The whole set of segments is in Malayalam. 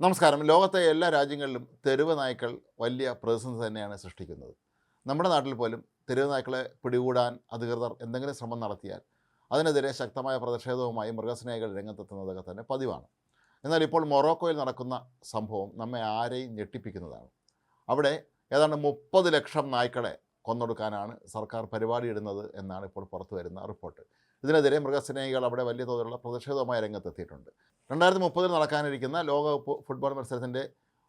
നമസ്കാരം. ലോകത്തെ എല്ലാ രാജ്യങ്ങളിലും തെരുവ് നായ്ക്കൾ വലിയ പ്രതിസന്ധി തന്നെയാണ് സൃഷ്ടിക്കുന്നത്. നമ്മുടെ നാട്ടിൽ പോലും തെരുവ് നായ്ക്കളെ പിടികൂടാൻ അധികൃതർ എന്തെങ്കിലും ശ്രമം നടത്തിയാൽ അതിനെതിരെ ശക്തമായ പ്രതിഷേധവുമായി മൃഗസ്നേഹികൾ രംഗത്തെത്തുന്നതൊക്കെ തന്നെ പതിവാണ്. എന്നാൽ ഇപ്പോൾ മൊറോക്കോയിൽ നടക്കുന്ന സംഭവം നമ്മെ ആരെയും ഞെട്ടിപ്പിക്കുന്നതാണ്. അവിടെ ഏതാണ്ട് മുപ്പത് ലക്ഷം നായ്ക്കളെ കൊന്നൊടുക്കാനാണ് സർക്കാർ പരിപാടിയിടുന്നത് എന്നാണ് ഇപ്പോൾ പുറത്തു വരുന്ന റിപ്പോർട്ട്. ഇതിനെതിരെ മൃഗസ്നേഹികൾ അവിടെ വലിയ തോതിലുള്ള പ്രതിഷേധവുമായി രംഗത്തെത്തിയിട്ടുണ്ട്. രണ്ടായിരത്തി മുപ്പതിൽ നടക്കാനിരിക്കുന്ന ലോക ഫുട്ബോൾ മത്സരത്തിന്റെ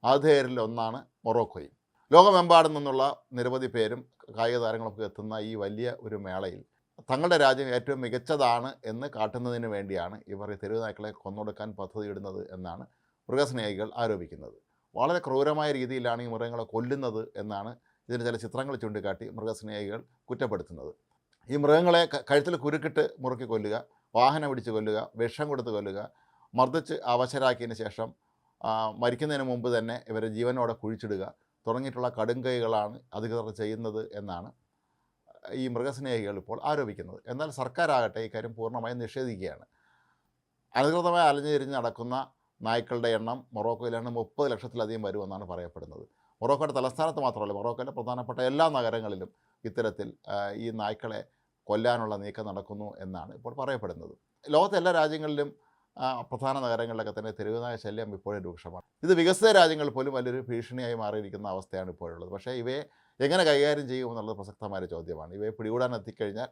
ആതിഥേയരിൽ ഒന്നാണ് മൊറോക്കോയും. ലോകമെമ്പാടും നിന്നുള്ള നിരവധി പേരും കായിക താരങ്ങളൊക്കെ എത്തുന്ന ഈ വലിയ ഒരു മേളയിൽ തങ്ങളുടെ രാജ്യം ഏറ്റവും മികച്ചതാണ് എന്ന് കാട്ടുന്നതിന് വേണ്ടിയാണ് ഇവർ ഈ തെരുവ് നായ്ക്കളെ കൊന്നൊടുക്കാൻ പദ്ധതിയിടുന്നത് എന്നാണ് മൃഗസ്നേഹികൾ ആരോപിക്കുന്നത്. വളരെ ക്രൂരമായ രീതിയിലാണ് ഈ മൃഗങ്ങളെ കൊല്ലുന്നത് എന്നാണ് ഇതിന് ചില ചിത്രങ്ങൾ ചൂണ്ടിക്കാട്ടി മൃഗസ്നേഹികൾ കുറ്റപ്പെടുത്തുന്നത്. ഈ മൃഗങ്ങളെ കഴുത്തിൽ കുരുക്കിട്ട് മുറുക്കി കൊല്ലുക വാഹനം പിടിച്ച് കൊല്ലുക വിഷം കൊടുത്ത് കൊല്ലുക മർദ്ദിച്ച് അവശരാക്കിയതിന് ശേഷം മരിക്കുന്നതിന് മുമ്പ് തന്നെ ഇവരെ ജീവനോടെ കുഴിച്ചിടുക തുടങ്ങിയിട്ടുള്ള കടുംകൈകളാണ് അധികൃതർ ചെയ്യുന്നത് എന്നാണ് ഈ മൃഗസ്നേഹികൾ ഇപ്പോൾ ആരോപിക്കുന്നത്. എന്നാൽ സർക്കാരാകട്ടെ ഇക്കാര്യം പൂർണമായും നിഷേധിക്കുകയാണ്. അനധികൃതമായി അലഞ്ഞു തിരിഞ്ഞ് നടക്കുന്ന നായ്ക്കളുടെ എണ്ണം മൊറോക്കോയിലാണ് മുപ്പത് ലക്ഷത്തിലധികം വരുമെന്നാണ് പറയപ്പെടുന്നത്. മൊറോക്കോയുടെ തലസ്ഥാനത്ത് മാത്രമല്ല മൊറോക്കോയിലെ പ്രധാനപ്പെട്ട എല്ലാ നഗരങ്ങളിലും ഇത്തരത്തിൽ ഈ നായ്ക്കളെ കൊല്ലാനുള്ള നീക്കം നടക്കുന്നു എന്നാണ് ഇപ്പോൾ പറയപ്പെടുന്നത്. ലോകത്തെ എല്ലാ രാജ്യങ്ങളിലും പ്രധാന നഗരങ്ങളിലൊക്കെ തന്നെ തെരുവുനായ ശല്യം ഇപ്പോഴും രൂക്ഷമാണ്. ഇത് വികസിത രാജ്യങ്ങൾ പോലും വലിയൊരു ഭീഷണിയായി മാറിയിരിക്കുന്ന അവസ്ഥയാണ് ഇപ്പോഴുള്ളത്. പക്ഷേ ഇവയെ എങ്ങനെ കൈകാര്യം ചെയ്യുമെന്നുള്ളത് പ്രസക്തമായ ചോദ്യമാണ്. ഇവയെ പിടികൂടാൻ എത്തിക്കഴിഞ്ഞാൽ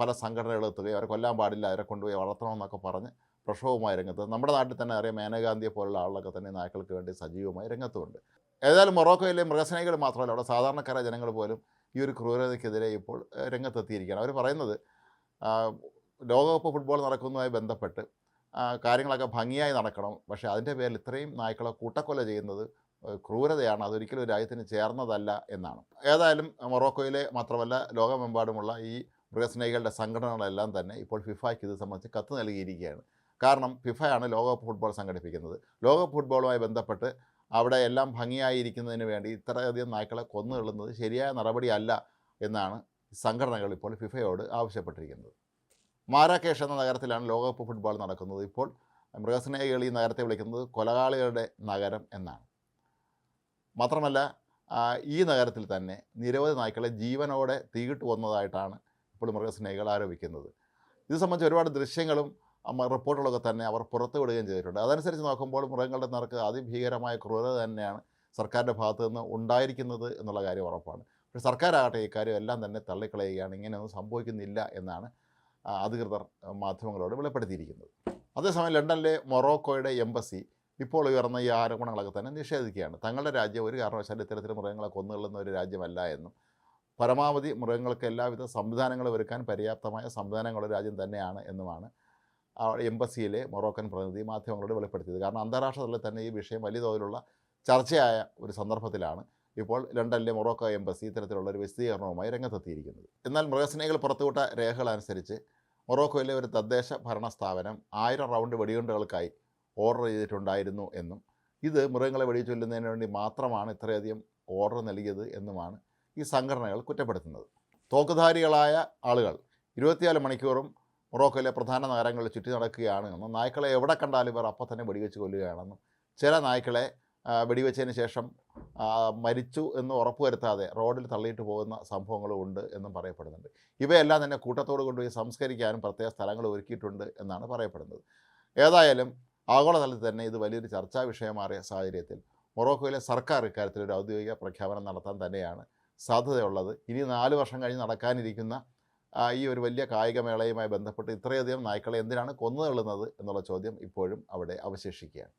പല സംഘടനകൾ എത്തുകയും അവരെ കൊല്ലാൻ പാടില്ല അവരെ കൊണ്ടുപോയി വളർത്തണമെന്നൊക്കെ പറഞ്ഞ് പ്രക്ഷോഭമായി രംഗത്ത് നമ്മുടെ നാട്ടിൽ തന്നെ അറിയാം മേനകാന്തിയെ പോലുള്ള ആളുകളൊക്കെ തന്നെ നായ്ക്കൾക്ക് വേണ്ടി സജീവമായി രംഗത്തുമുണ്ട് ഏതായാലും മൊറോക്കോയിലെ മൃഗസ്നേഹികൾ മാത്രമല്ല അവിടെ സാധാരണക്കാരായ ജനങ്ങൾ പോലും ഈ ഒരു ക്രൂരതയ്ക്കെതിരെ ഇപ്പോൾ രംഗത്തെത്തിയിരിക്കുകയാണ്. അവർ പറയുന്നത് ലോകകപ്പ് ഫുട്ബോൾ നടക്കുന്നതുമായി ബന്ധപ്പെട്ട് കാര്യങ്ങളൊക്കെ ഭംഗിയായി നടക്കണം. പക്ഷേ അതിന്റെ പേരിൽ ഇത്രയും നായ്ക്കളെ കൂട്ടക്കൊല ചെയ്യുന്നത് ക്രൂരതയാണ്. അതൊരിക്കലും ഒരു രാജ്യത്തിന് ചേർന്നതല്ല എന്നാണ്. ഏതായാലും മൊറോക്കോയിലെ മാത്രമല്ല ലോകമെമ്പാടുമുള്ള ഈ മൃഗസ്നേഹികളുടെ സംഘടനകളെല്ലാം തന്നെ ഇപ്പോൾ ഫിഫയ്ക്ക് ഇത് സംബന്ധിച്ച് കത്ത് നൽകിയിരിക്കുകയാണ്. കാരണം ഫിഫയാണ് ലോകകപ്പ് ഫുട്ബോൾ സംഘടിപ്പിക്കുന്നത്. ലോകകപ്പ് ഫുട്ബോളുമായി ബന്ധപ്പെട്ട് അവിടെ എല്ലാം ഭംഗിയായിരിക്കുന്നതിന് വേണ്ടി ഇത്രയധികം നായ്ക്കളെ കൊന്നുകൊള്ളുന്നത് ശരിയായ നടപടിയല്ല എന്നാണ് സംഘടനകൾ ഇപ്പോൾ ഫിഫയോട് ആവശ്യപ്പെട്ടിരിക്കുന്നത്. മാരാക്കേഷ് എന്ന നഗരത്തിലാണ് ലോകകപ്പ് ഫുട്ബോൾ നടക്കുന്നത്. ഇപ്പോൾ മൃഗസ്നേഹികൾ ഈ നഗരത്തെ വിളിക്കുന്നത് കൊലകാളികളുടെ നഗരം എന്നാണ്. മാത്രമല്ല ഈ നഗരത്തിൽ തന്നെ നിരവധി നായ്ക്കളെ ജീവനോടെ തീയിട്ട് വന്നതായിട്ടാണ് ഇപ്പോൾ മൃഗസ്നേഹികൾ ആരോപിക്കുന്നത്. ഇത് സംബന്ധിച്ച് ഒരുപാട് ദൃശ്യങ്ങളും റിപ്പോർട്ടുകളൊക്കെ തന്നെ അവർ പുറത്തുവിടുകയും ചെയ്തിട്ടുണ്ട്. അതനുസരിച്ച് നോക്കുമ്പോൾ മൃഗങ്ങളുടെ നിരക്ക് അതിഭീകരമായ ക്രൂരത തന്നെയാണ് സർക്കാരിന്റെ ഭാഗത്തു നിന്ന് ഉണ്ടായിരിക്കുന്നത് എന്നുള്ള കാര്യം ഉറപ്പാണ്. പക്ഷേ സർക്കാരാകട്ടെ ഇക്കാര്യം എല്ലാം തന്നെ തള്ളിക്കളയുകയാണ്. ഇങ്ങനെയൊന്നും സംഭവിക്കുന്നില്ല എന്നാണ് അധികൃതർ മാധ്യമങ്ങളോട് വെളിപ്പെടുത്തിയിരിക്കുന്നത്. അതേസമയം ലണ്ടനിലെ മൊറോക്കോയുടെ എംബസി ഇപ്പോൾ ഉയർന്ന ഈ ആരോപണങ്ങളൊക്കെ തന്നെ നിഷേധിക്കുകയാണ്. തങ്ങളുടെ രാജ്യം ഒരു കാരണവശാലും ഇത്തരത്തിൽ മൃഗങ്ങളെ കൊന്നുകൊള്ളുന്ന ഒരു രാജ്യമല്ല എന്നും പരമാവധി മൃഗങ്ങൾക്ക് എല്ലാവിധ സംവിധാനങ്ങളും ഒരുക്കാൻ പര്യാപ്തമായ സംവിധാനങ്ങളുള്ള രാജ്യം തന്നെയാണ് എന്നുമാണ് എംബസിയിലെ മൊറോക്കൻ പ്രതിനിധി മാധ്യമങ്ങളോട് വെളിപ്പെടുത്തിയത്. കാരണം അന്താരാഷ്ട്ര തലത്തിൽ തന്നെ ഈ വിഷയം വലിയ തോതിലുള്ള ചർച്ചയായ ഒരു സന്ദർഭത്തിലാണ് ഇപ്പോൾ ലണ്ടനിലെ മൊറോക്ക എംബസി ഇത്തരത്തിലുള്ള ഒരു വിശദീകരണവുമായി രംഗത്തെത്തിയിരിക്കുന്നത്. എന്നാൽ മൃഗസ്നേഹികൾ പുറത്തുവിട്ട രേഖകൾ അനുസരിച്ച് മൊറോക്കോയിലെ ഒരു തദ്ദേശ ഭരണ സ്ഥാപനം ആയിരം റൗണ്ട് വെടിയുണ്ടകൾക്കായി ഓർഡർ ചെയ്തിട്ടുണ്ടായിരുന്നു എന്നും ഇത് മൃഗങ്ങളെ വെടിച്ചൊല്ലുന്നതിന് വേണ്ടി മാത്രമാണ് ഇത്രയധികം ഓർഡർ നൽകിയത് എന്നുമാണ് ഈ സംഘടനകൾ കുറ്റപ്പെടുത്തുന്നത്. തോക്കുധാരികളായ ആളുകൾ ഇരുപത്തിനാല് മണിക്കൂറും മൊറോക്കോയിലെ പ്രധാന നഗരങ്ങളിൽ ചുറ്റി നടക്കുകയാണ് എന്നും നായ്ക്കളെ എവിടെ കണ്ടാലും ഇവർ അപ്പം തന്നെ വെടിവെച്ച് കൊല്ലുകയാണെന്നും ചില നായ്ക്കളെ വെടിവെച്ചതിന് ശേഷം മരിച്ചു എന്ന് ഉറപ്പുവരുത്താതെ റോഡിൽ തള്ളിയിട്ട് പോകുന്ന സംഭവങ്ങളും ഉണ്ട് എന്നും പറയപ്പെടുന്നുണ്ട്. ഇവയെല്ലാം തന്നെ കൂട്ടത്തോട് കൊണ്ടുപോയി സംസ്കരിക്കാനും പ്രത്യേക സ്ഥലങ്ങൾ ഒരുക്കിയിട്ടുണ്ട് എന്നാണ് പറയപ്പെടുന്നത്. ഏതായാലും ആഗോളതലത്തിൽ തന്നെ ഇത് വലിയൊരു ചർച്ചാ വിഷയമാറിയ സാഹചര്യത്തിൽ മൊറോക്കോയിലെ സർക്കാർ ഇക്കാര്യത്തിൽ ഒരു ഔദ്യോഗിക പ്രഖ്യാപനം നടത്താൻ തന്നെയാണ് സാധ്യതയുള്ളത്. ഇനി നാല് വർഷം കഴിഞ്ഞ് നടക്കാനിരിക്കുന്ന ഈ ഒരു വലിയ കായികമേളയുമായി ബന്ധപ്പെട്ട് ഇത്രയധികം നായ്ക്കളെ എന്തിനാണ് കൊന്നു തള്ളുന്നത് എന്നുള്ള ചോദ്യം ഇപ്പോഴും അവിടെ അവശേഷിക്കുകയാണ്.